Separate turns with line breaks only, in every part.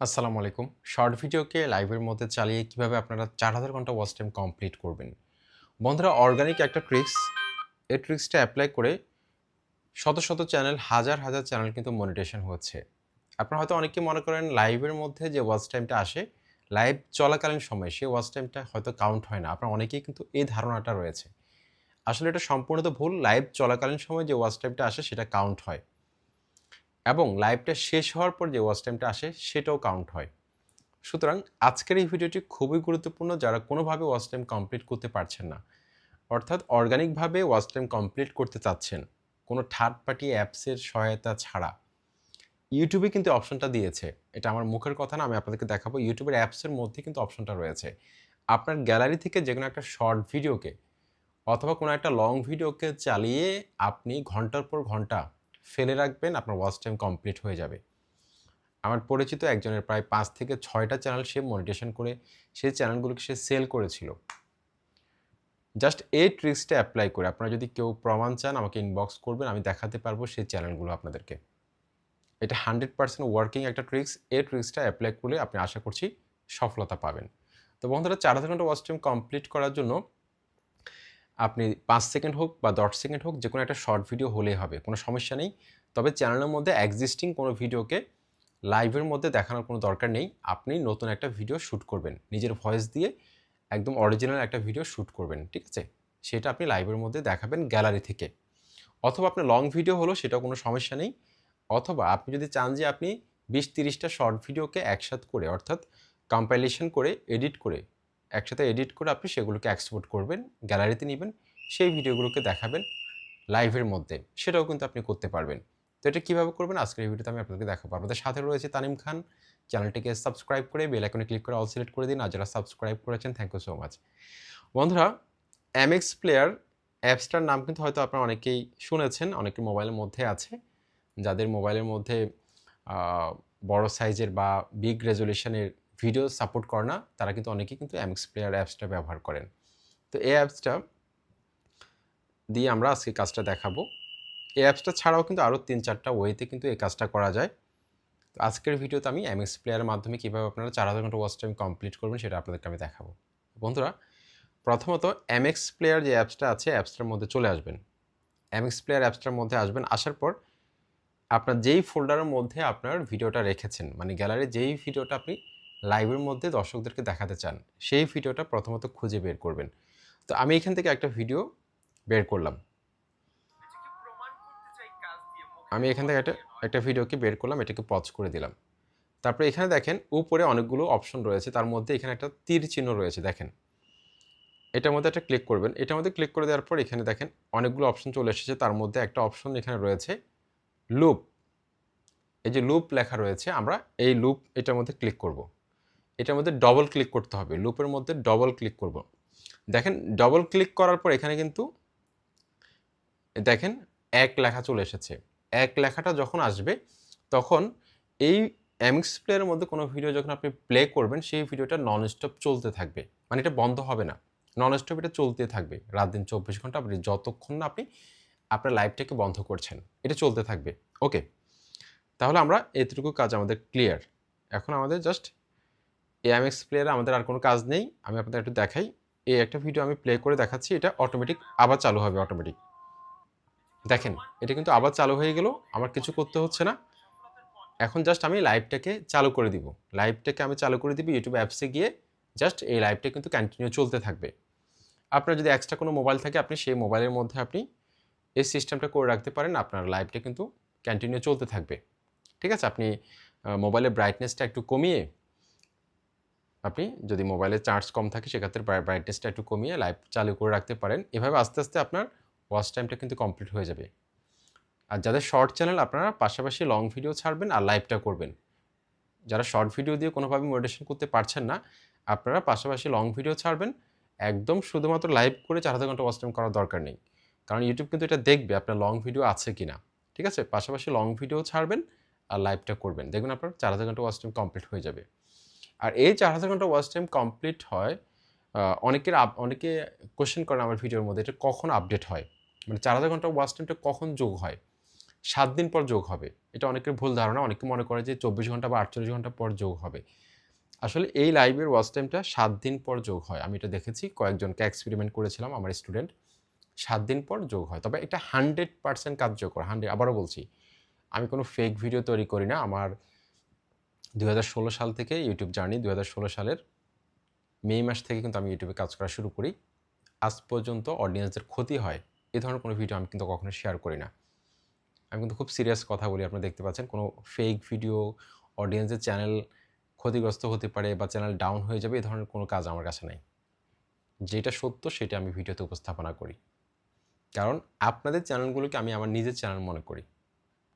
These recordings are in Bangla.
আসসালামু আলাইকুম। শর্ট ভিডিওকে লাইভের মধ্যে চালিয়ে কীভাবে আপনারা চার হাজার ঘণ্টা ওয়াচ টাইম কমপ্লিট করবেন? বন্ধুরা অর্গানিক একটা ট্রিক্স এই ট্রিক্সটা অ্যাপ্লাই করে শত শত চ্যানেল হাজার হাজার চ্যানেল কিন্তু মনিটেশন হচ্ছে। আপনারা হয়তো অনেকে মনে করেন লাইভের মধ্যে যে ওয়াচ টাইমটা আসে লাইভ চলাকালীন সময় সেই ওয়াচ টাইমটা হয়তো কাউন্ট হয় না। আপনার অনেকেই কিন্তু এই ধারণাটা রয়েছে। আসলে এটা সম্পূর্ণত ভুল লাইভ চলাকালীন সময় যে ওয়াচ টাইমটা আসে, সেটা কাউন্ট হয়। এবং লাইভটা শেষ হওয়ার পর যে ওয়াচ টাইমটা আসে, সেটাও কাউন্ট হয়। সুতরাং আজকের এই ভিডিওটি খুবই গুরুত্বপূর্ণ যারা কোনোভাবে ওয়াচ টাইম কমপ্লিট করতে পারছেন না। অর্থাৎ অর্গানিকভাবে ওয়াচ টাইম কমপ্লিট করতে চাচ্ছেন, কোনো থার্ড পার্টি অ্যাপসের সহায়তা ছাড়া। ইউটিউবে কিন্তু অপশনটা দিয়েছে। এটা আমার মুখের কথা না, আমি আপনাদেরকে দেখাবো। ইউটিউবের অ্যাপসের মধ্যে কিন্তু অপশনটা রয়েছে। আপনার গ্যালারি থেকে যে কোনো একটা শর্ট ভিডিওকে অথবা কোনো একটা লং ভিডিওকে চালিয়ে আপনি ঘণ্টার পর ঘণ্টা ফেলে রাখবেন, আপনার ওয়াচ টাইম কমপ্লিট হয়ে যাবে। আমার পরিচিত একজনের প্রায় পাঁচ থেকে ছয়টা চ্যানেল সে মনিটেশন করে সেই চ্যানেলগুলোকে সে সেল করেছিল। জাস্ট এই ট্রিক্সটা অ্যাপ্লাই করে আপনারা যদি কেউ প্রমাণ চান, আমাকে ইনবক্স করবেন, আমি দেখাতে পারব সেই চ্যানেলগুলো আপনাদেরকে। এটা হান্ড্রেড পার্সেন্ট ওয়ার্কিং একটা ট্রিক্স এই ট্রিক্সটা অ্যাপ্লাই করলে আপনি আশা করছি সফলতা পাবেন। তো বন্ধুরা, চার হাজার ঘণ্টা ওয়াচ টাইম কমপ্লিট করার জন্য আপনি পাঁচ সেকেন্ড হোক বা দশ সেকেন্ড হোক যে কোনো একটা শর্ট ভিডিও হলেই হবে, কোনো সমস্যা নেই। তবে চ্যানেলের মধ্যে এক্সিস্টিং কোনো ভিডিওকে লাইভের মধ্যে দেখানোর কোনো দরকার নেই। আপনি নতুন একটা ভিডিও শ্যুট করবেন। নিজের ভয়েস দিয়ে একদম অরিজিনাল একটা ভিডিও শ্যুট করবেন, ঠিক আছে? সেটা আপনি লাইভের মধ্যে দেখাবেন গ্যালারি থেকে। অথবা আপনার লং ভিডিও হলো সেটা কোনো সমস্যা নেই। অথবা আপনি যদি চান যে আপনি বিশ তিরিশটা শর্ট ভিডিওকে একসাথে করে, অর্থাৎ কম্পাইলেশন করে এডিট করে একসাথে এডিট করে আপনি সেগুলোকে এক্সপোর্ট করবেন গ্যালারিতে নেবেন, সেই ভিডিওগুলোকে দেখাবেন লাইভের মধ্যে। সেটাও কিন্তু আপনি করতে পারবেন। তো এটা কীভাবে করবেন? আজকের এই ভিডিওতে আমি আপনাদেরকে দেখাবো। আপনাদের সাথে রয়েছে তানিম খান। চ্যানেলটিকে সাবস্ক্রাইব করে বেল আইকনে ক্লিক করে অল সিলেক্ট করে দিন। আর যারা সাবস্ক্রাইব করেছেন থ্যাংক ইউ সো মাচ বন্ধুরা এমএক্স প্লেয়ার অ্যাপসটার নাম কিন্তু হয়তো আপনারা অনেকেই শুনেছেন, অনেকের মোবাইলের মধ্যে আছে। যাদের মোবাইলের মধ্যে বড় সাইজের বা বিগ রেজলিউশনের ভিডিও সাপোর্ট করে না, তারা কিন্তু অনেকেই কিন্তু এমএক্স প্লেয়ার অ্যাপসটা ব্যবহার করেন। তো এই অ্যাপসটা দিয়ে আমরা আজকে কাজটা দেখাবো। এই অ্যাপসটা ছাড়াও কিন্তু আরও তিন চারটা ওয়েতে কিন্তু এই কাজটা করা যায়। তো আজকের ভিডিওতে আমি এমএক্স প্লেয়ারের মাধ্যমে কীভাবে আপনারা চার হাজার ঘণ্টা ওয়াচ টাইম কমপ্লিট করবেন সেটা আপনাদেরকে আমি দেখাবো। বন্ধুরা, প্রথমত এমএক্স প্লেয়ার যে অ্যাপসটা আছে অ্যাপসটার মধ্যে চলে আসবেন। এমএক্স প্লেয়ার অ্যাপসটার মধ্যে আসবেন, আসার পর আপনার যেই ফোল্ডারের মধ্যে আপনার ভিডিওটা রেখেছেন মানে গ্যালারি যেই ভিডিওটা আপনি লাইভের মধ্যে দর্শকদেরকে দেখাতে চান, সেই ভিডিওটা প্রথমত খুঁজে বের করবেন। তো আমি এখান থেকে একটা ভিডিও বের করলাম। আমি এখান থেকে একটা একটা ভিডিওকে বের করলাম, এটাকে পজ করে দিলাম। তারপরে এখানে দেখেন, উপরে অনেকগুলো অপশন রয়েছে, তার মধ্যে এখানে একটা তীর চিহ্ন রয়েছে, দেখেন। এটার মধ্যে একটা ক্লিক করবেন, এটার মধ্যে ক্লিক করে দেওয়ার পর এখানে দেখেন, অনেকগুলো অপশন চলে এসেছে, তার মধ্যে একটা অপশন এখানে রয়েছে লুপ এই যে লুপ লেখা রয়েছে, আমরা এই লুপ এটার মধ্যে ক্লিক করব। এটার মধ্যে ডবল ক্লিক করতে হবে। লুপের মধ্যে ডবল ক্লিক করব। দেখেন ডবল ক্লিক করার পর এখানে কিন্তু দেখেন, এক লেখা চলে এসেছে। এক লেখাটা যখন আসবে, তখন এই এমএক্স প্লেয়ারের মধ্যে কোনো ভিডিও যখন আপনি প্লে করবেন, সেই ভিডিওটা নন স্টপ চলতে থাকবে। মানে এটা বন্ধ হবে না। নন স্টপ এটা চলতে থাকবে। রাত দিন চব্বিশ ঘণ্টা আপনি যতক্ষণ না আপনি আপনার লাইভটাকে বন্ধ করছেন, এটা চলতে থাকবে। ওকে তাহলে আমরা এতটুকু কাজ আমাদের ক্লিয়ার এখন আমাদের জাস্ট এএমএক্স প্লেয়ারে আমাদের আর কোনো কাজ নেই। আমি আপনাদের একটু দেখাই। এই একটা ভিডিও আমি প্লে করে দেখাচ্ছি। এটা অটোমেটিক আবার চালু হবে অটোমেটিক দেখেন, এটা কিন্তু আবার চালু হয়ে গেল। আমার কিছু করতে হচ্ছে না। এখন জাস্ট আমি লাইভটাকে চালু করে দিব। লাইভটাকে আমি চালু করে দিব ইউটিউব অ্যাপসে গিয়ে। জাস্ট এই লাইভটা কিন্তু কন্টিনিউ চলতে থাকবে। আপনার যদি এক্সট্রা কোনো মোবাইল থাকে, আপনি সেই মোবাইলের মধ্যে আপনি এই সিস্টেমটা করে রাখতে পারেন। আপনার লাইভটা কিন্তু কন্টিনিউ চলতে থাকবে। ঠিক আছে? আপনি মোবাইলের ব্রাইটনেসটা একটু কমিয়ে আপনি যদি মোবাইলের চার্জ কম থাকে, সেক্ষেত্রে ব্রাইটনেসটা একটু কমিয়ে লাইভ চালু করে রাখতে পারেন। এভাবে আস্তে আস্তে আপনার ওয়াচ টাইমটা কিন্তু কমপ্লিট হয়ে যাবে। আর যাদের শর্ট চ্যানেল আপনারা পাশাপাশি লং ভিডিও ছাড়বেন আর লাইভটা করবেন। যারা শর্ট ভিডিও দিয়ে কোনোভাবে মোটিভেশন করতে পারছেন না, আপনারা পাশাপাশি লং ভিডিও ছাড়বেন। একদম শুধুমাত্র লাইভ করে চার হাজার ঘণ্টা ওয়াচ টাইম করার দরকার নেই। কারণ ইউটিউব কিন্তু এটা দেখবে আপনার লং ভিডিও আছে কি না ঠিক আছে? পাশাপাশি লং ভিডিও ছাড়বেন আর লাইভটা করবেন। দেখবেন আপনার চার হাজার ঘণ্টা ওয়াচ টাইম কমপ্লিট হয়ে যাবে। আর এই চার হাজার ঘণ্টা ওয়াচ টাইম কমপ্লিট হয় অনেকের অনেকে কোশ্চেন করেন আমার ভিডিওর মধ্যে এটা কখন আপডেট হয়? মানে চার হাজার ঘণ্টা ওয়াচ টাইমটা কখন যোগ হয়? সাত দিন পর যোগ হবে। এটা অনেকের ভুল ধারণা। অনেকে মনে করে যে চব্বিশ ঘণ্টা বা আটচল্লিশ ঘণ্টা পর যোগ হবে। আসলে এই লাইভের ওয়াচ টাইমটা সাত দিন পর যোগ হয়। আমি এটা দেখেছি, কয়েকজনকে এক্সপেরিমেন্ট করেছিলাম আমার স্টুডেন্ট সাত দিন পর যোগ হয়। তবে এটা হান্ড্রেড পার্সেন্ট কার্যকর। হান্ড্রেড আবারও বলছি, আমি কোনো ফেক ভিডিও তৈরি করি না। আমার দু হাজার ষোলো সাল থেকে ইউটিউব জার্নি দু হাজার ষোলো সালের মে মাস থেকে কিন্তু আমি ইউটিউবে কাজ করা শুরু করি। আজ পর্যন্ত অডিয়েন্সদের ক্ষতি হয়, এ ধরনের কোনো ভিডিও আমি কিন্তু কখনো শেয়ার করি না। আমি কিন্তু খুব সিরিয়াস কথা বলি, আপনারা দেখতে পাচ্ছেন কোনো ফেক ভিডিও অডিয়েন্সের চ্যানেল ক্ষতিগ্রস্ত হতে পারে বা চ্যানেল ডাউন হয়ে যাবে এই ধরনের কোনো কাজ আমার কাছে নেই। যেটা সত্য, সেটা আমি ভিডিওতে উপস্থাপনা করি। কারণ আপনাদের চ্যানেলগুলোকে আমি আমার নিজের চ্যানেল মনে করি।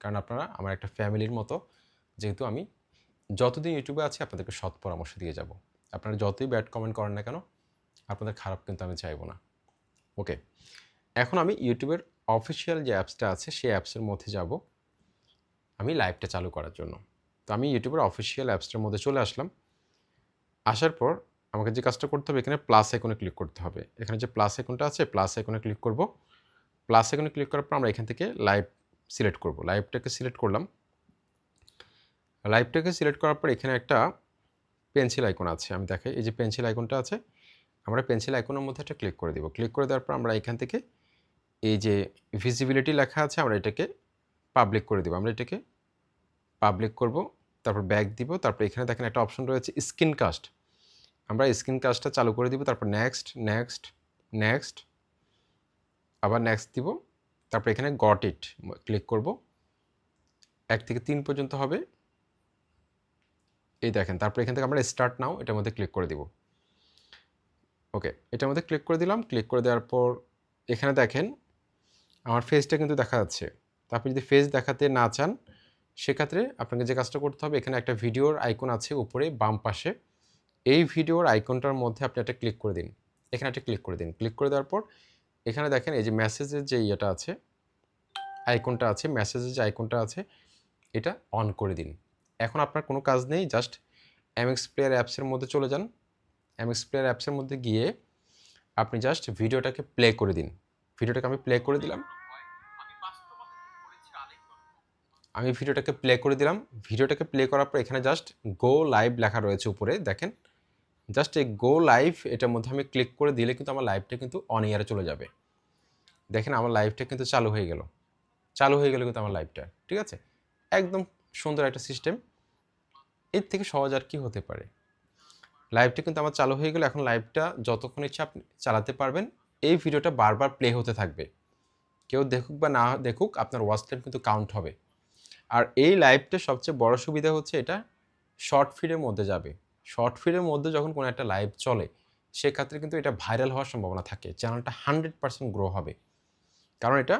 কারণ আপনারা আমার একটা ফ্যামিলির মতো, যেহেতু আমি যতদিন ইউটিউবে আছি, আপনাদেরকে সৎ পরামর্শ দিয়ে যাব। আপনারা যতই ব্যাড কমেন্ট করেন না কেন, আপনাদের খারাপ কিন্তু আমি চাইব না। ওকে এখন আমি ইউটিউবের অফিসিয়াল যে অ্যাপসটা আছে, সেই অ্যাপসের মধ্যে যাব। আমি লাইভটা চালু করার জন্য। তো আমি ইউটিউবের অফিসিয়াল অ্যাপসটার মধ্যে চলে আসলাম। আসার পর আমাকে যে কাজটা করতে হবে, এখানে প্লাস আইকনে ক্লিক করতে হবে। এখানে যে প্লাস আইকনটা আছে প্লাস আইকনে ক্লিক করব। প্লাস আইকনে ক্লিক করার পর আমরা এখান থেকে লাইভ সিলেক্ট করব। লাইভটাকে সিলেক্ট করলাম। লাইভটাকে সিলেক্ট করার পর এখানে একটা পেন্সিল আইকন আছে। আমি দেখাই, এই যে পেন্সিল আইকনটা আছে, আমরা পেন্সিল আইকনের মধ্যে একটা ক্লিক করে দিব। ক্লিক করে দেওয়ার পর আমরা এখান থেকে এই যে ভিজিবিলিটি লেখা আছে, আমরা এটাকে পাবলিক করে দেবো। আমরা এটাকে পাবলিক করব, তারপর ব্যাক দিব, তারপর এখানে দেখেন একটা অপশন রয়েছে স্ক্রিন কাস্ট আমরা স্ক্রিন কাস্টটা চালু করে দিব, তারপর নেক্সট নেক্সট নেক্সট আবার নেক্সট দিব, তারপর এখানে গট ইট ক্লিক করব। এক থেকে তিন পর্যন্ত হবে। এই দেখেন, তারপর এখান থেকে আমরা স্টার্ট নাও এটার মধ্যে ক্লিক করে দিব। ওকে এটার মধ্যে ক্লিক করে দিলাম ক্লিক করে দেওয়ার পর এখানে দেখেন, আমার ফেসটা কিন্তু দেখা যাচ্ছে। তো আপনি যদি ফেস দেখাতে না চান, সেক্ষেত্রে আপনাকে যে কাজটা করতে হবে, এখানে একটা ভিডিওর আইকন আছে উপরে, বাম পাশে। এই ভিডিওর আইকনটার মধ্যে আপনি একটা ক্লিক করে দিন। এখানে একটা ক্লিক করে দিন। ক্লিক করে দেওয়ার পর এখানে দেখেন, এই যে মেসেজের যে ইয়েটা আছে আইকনটা আছে মেসেজের যে আইকনটা আছে, এটা অন করে দিন। এখন আপনার কোনো কাজ নেই জাস্ট এমএক্স প্লেয়ার অ্যাপসের মধ্যে চলে যান। এমএক্স প্লেয়ার অ্যাপসের মধ্যে গিয়ে আপনি জাস্ট ভিডিওটাকে প্লে করে দিন। ভিডিওটাকে আমি প্লে করে দিলাম। আমি ভিডিওটাকে প্লে করে দিলাম। ভিডিওটাকে প্লে করার পর এখানে জাস্ট গো লাইভ লেখা রয়েছে উপরে, দেখেন। জাস্ট এই গো লাইভ এটার মধ্যে আমি ক্লিক করে দিলে কিন্তু আমার লাইভটা কিন্তু অন ইয়ারে চলে যাবে। দেখেন আমার লাইভটা কিন্তু চালু হয়ে গেল। চালু হয়ে গেল কিন্তু আমার লাইভটা ঠিক আছে? একদম সুন্দর একটা সিস্টেম এর থেকে সহজ আর কি হতে পারে? লাইভটা কিন্তু আমার চালু হয়ে গেল, এখন লাইভটা যতক্ষণ ইচ্ছা আপনি চালাতে পারবেন, এই ভিডিওটা বারবার প্লে হতে থাকবে। কেউ দেখুক বা না দেখুক, আপনার ওয়াচ টাইম কিন্তু কাউন্ট হবে। আর এই লাইভটা সবচেয়ে বড় সুবিধা হচ্ছে এটা শর্ট ফিডের মধ্যে যাবে। শর্ট ফিডের মধ্যে যখন কোনো একটা লাইভ চলে, সেক্ষেত্রে কিন্তু এটা ভাইরাল হওয়ার সম্ভাবনা থাকে। চ্যানেলটা হান্ড্রেড পার্সেন্ট গ্রো হবে। কারণ এটা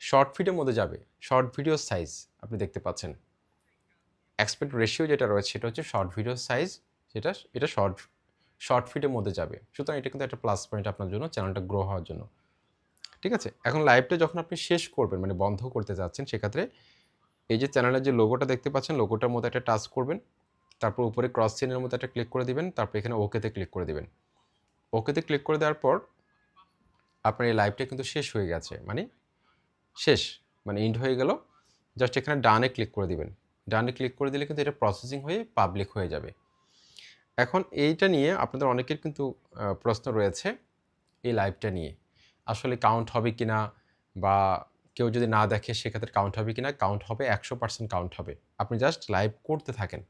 শর্ট ফিডের মধ্যে যাবে। শর্ট ভিডিও সাইজ আপনি দেখতে পাচ্ছেন। এক্সপেক্ট রেশিও যেটা রয়েছে, সেটা হচ্ছে শর্ট ভিডিও সাইজ যেটা, এটা শর্ট শর্ট ফিডের মধ্যে যাবে। সুতরাং এটা কিন্তু একটা প্লাস পয়েন্ট আপনার জন্য চ্যানেলটা গ্রো হওয়ার জন্য। ঠিক আছে? এখন লাইভটা যখন আপনি শেষ করবেন মানে বন্ধ করতে যাচ্ছেন, সেক্ষেত্রে এই যে চ্যানেলের যে লোগোটা দেখতে পাচ্ছেন লোগোটার মধ্যে একটা টাচ করবেন, তারপর উপরে ক্রস চেনের মধ্যে একটা ক্লিক করে দিবেন, তারপর এখানে ওকেতে ক্লিক করে দিবেন। ওকেতে ক্লিক করে দেওয়ার পর আপনার এই লাইভটা কিন্তু শেষ হয়ে গেছে মানে শেষ মানে ইন্ড হয়ে গেল। জাস্ট এখানে ডানে ক্লিক করে দিবেন। ডানে ক্লিক করে দিলে কিন্তু এটা প্রসেসিং হয়ে পাবলিক হয়ে যাবে। এখন এইটা নিয়ে আপনাদের অনেকের কিন্তু প্রশ্ন রয়েছে এই লাইভটা নিয়ে। আসলে কাউন্ট হবে কি না বা কেউ যদি না দেখে সেক্ষেত্রে কাউন্ট হবে কি না কাউন্ট হবে, একশো পার্সেন্ট কাউন্ট হবে। আপনি জাস্ট লাইভ করতে থাকেন।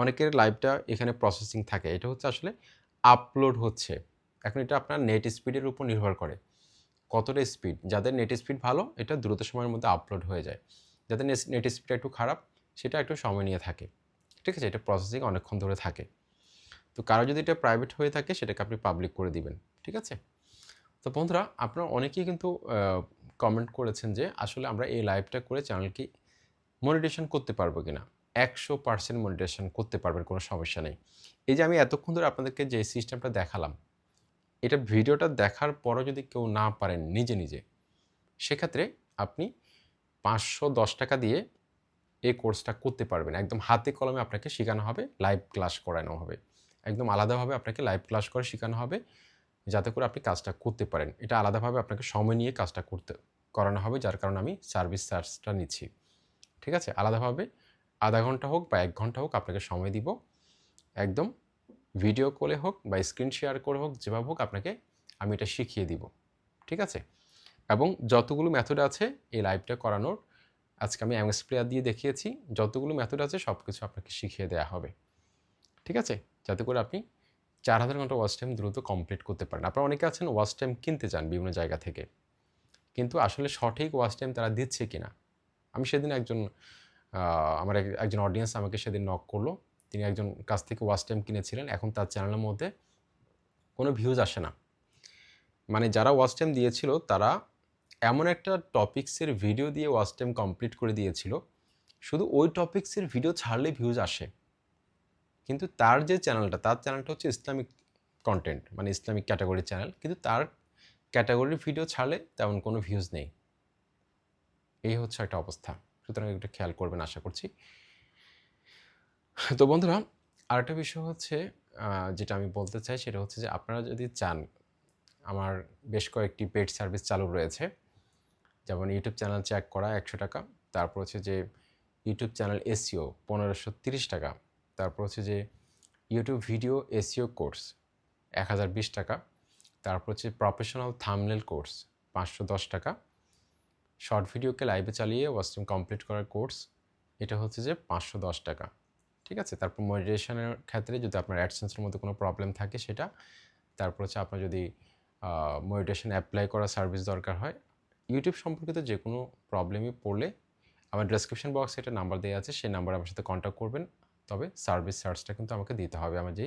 অনেকের লাইভটা এখানে প্রসেসিং থাকে। এটা হচ্ছে আসলে আপলোড হচ্ছে। এখন এটা আপনার নেট স্পিডের উপর নির্ভর করে। কতটা স্পিড যাদের নেট স্পিড ভালো, এটা দ্রুত সময়ের মধ্যে আপলোড হয়ে যায়। যাদের নেট স্পিডটা একটু খারাপ সেটা একটু সময় নিয়ে থাকে। ঠিক আছে? এটা প্রসেসিং অনেকক্ষণ ধরে থাকে। তো কারও যদি এটা প্রাইভেট হয়ে থাকে, সেটাকে আপনি পাবলিক করে দিবেন। ঠিক আছে? তো বন্ধুরা, আপনারা অনেকেই কিন্তু কমেন্ট করেছেন যে, আসলে আমরা এই লাইভটা করে চ্যানেলকে মনিটেশন করতে পারব কি না একশো পার্সেন্ট মনিটেশন করতে পারবেন, কোনো সমস্যা নেই। এই যে আমি এতক্ষণ ধরে আপনাদেরকে যে সিস্টেমটা দেখালাম, এটা ভিডিওটা দেখার পরও যদি কেউ না পারেন নিজে নিজে, সেক্ষেত্রে আপনি পাঁচশো দশ টাকা দিয়ে এই কোর্সটা করতে পারবেন। একদম হাতে কলমে আপনাকে শেখানো হবে লাইভ ক্লাস করানো হবে। একদম আলাদাভাবে আপনাকে লাইভ ক্লাস করে শেখানো হবে, যাতে করে আপনি কাজটা করতে পারেন। এটা আলাদাভাবে আপনাকে সময় নিয়ে কাজটা করতে, করানো হবে, যার কারণে আমি সার্ভিস চার্জটা নিচ্ছি। ঠিক আছে? আলাদাভাবে আধা ঘণ্টা হোক বা এক ঘণ্টা হোক আপনাকে সময় দিব। একদম ভিডিও কলে হোক বা স্ক্রিন শেয়ার করে হোক, যেভাবে হোক আপনাকে আমি এটা শিখিয়ে দিব। ঠিক আছে? এবং যতগুলো মেথড আছে, এই লাইভটা করানোর আজকে আমি এমএস প্লেয়ার দিয়ে দেখিয়েছি, যতগুলো মেথড আছে সব কিছু আপনাকে শিখিয়ে দেওয়া হবে। ঠিক আছে? যাতে করে আপনি চার হাজার ঘণ্টা ওয়াচ টাইম দ্রুত কমপ্লিট করতে পারেন। আপনারা অনেকে আছেন ওয়াচ টাইম কিনতে চান বিভিন্ন জায়গা থেকে। কিন্তু আসলে সঠিক ওয়াচ টাইম তারা দিচ্ছে কিনা? আমি সেদিন একজন আমার এক- একজন অডিয়েন্স আমাকে সেদিন নক করল। তিনি একজন কাছ থেকে ওয়াচ টাইম কিনেছিলেন। এখন তার চ্যানেলের মধ্যে কোনো ভিউজ আসে না। মানে যারা ওয়াচ টাইম দিয়েছিল, তারা এমন একটা টপিক্সের ভিডিও দিয়ে ওয়াচ টাইম কমপ্লিট করে দিয়েছিল। শুধু ওই টপিক্সের ভিডিও ছাড়লে ভিউজ আসে। কিন্তু তার যে চ্যানেলটা তার চ্যানেলটা হচ্ছে ইসলামিক কন্টেন্ট মানে ইসলামিক ক্যাটাগরির চ্যানেল কিন্তু তার ক্যাটাগরির ভিডিও ছাড়লে তেমন কোনো ভিউজ নেই। এই হচ্ছে একটা অবস্থা। সুতরাং একটু খেয়াল করবেন, আশা করছি। তো বন্ধুরা, আরেকটা বিষয় হচ্ছে যেটা আমি বলতে চাই, সেটা হচ্ছে যে আপনারা যদি চান, আমার বেশ কয়েকটি পেড সার্ভিস চালু রয়েছে। যেমন ইউটিউব চ্যানেল চেক করা একশো টাকা, তারপর হচ্ছে যে ইউটিউব চ্যানেল এসিও পনেরোশো তিরিশ টাকা, তারপর হচ্ছে যে ইউটিউব ভিডিও এসিও কোর্স এক হাজার বিশ টাকা, তারপর হচ্ছে প্রফেশনাল থামলেল কোর্স পাঁচশো দশ টাকা শর্ট ভিডিওকে লাইভে চালিয়ে ওয়াস্টিম কমপ্লিট করার কোর্স এটা হচ্ছে যে পাঁচশো দশ টাকা, ঠিক আছে? তারপর মডিটেশনের ক্ষেত্রে যদি আপনার অ্যাডসেন্সের মধ্যে কোনো প্রবলেম থাকে সেটা, তারপর হচ্ছে আপনার যদি মডিটেশন অ্যাপ্লাই করা সার্ভিস দরকার হয় ইউটিউব সম্পর্কিত যে কোনো প্রবলেমে পড়লে আমার ডেসক্রিপশন বক্সে একটা নাম্বার দেওয়া আছে, সেই নাম্বারে আমার সাথে কন্ট্যাক্ট করবেন। তবে সার্ভিস চার্জটা কিন্তু আমাকে দিতে হবে। আমার যেই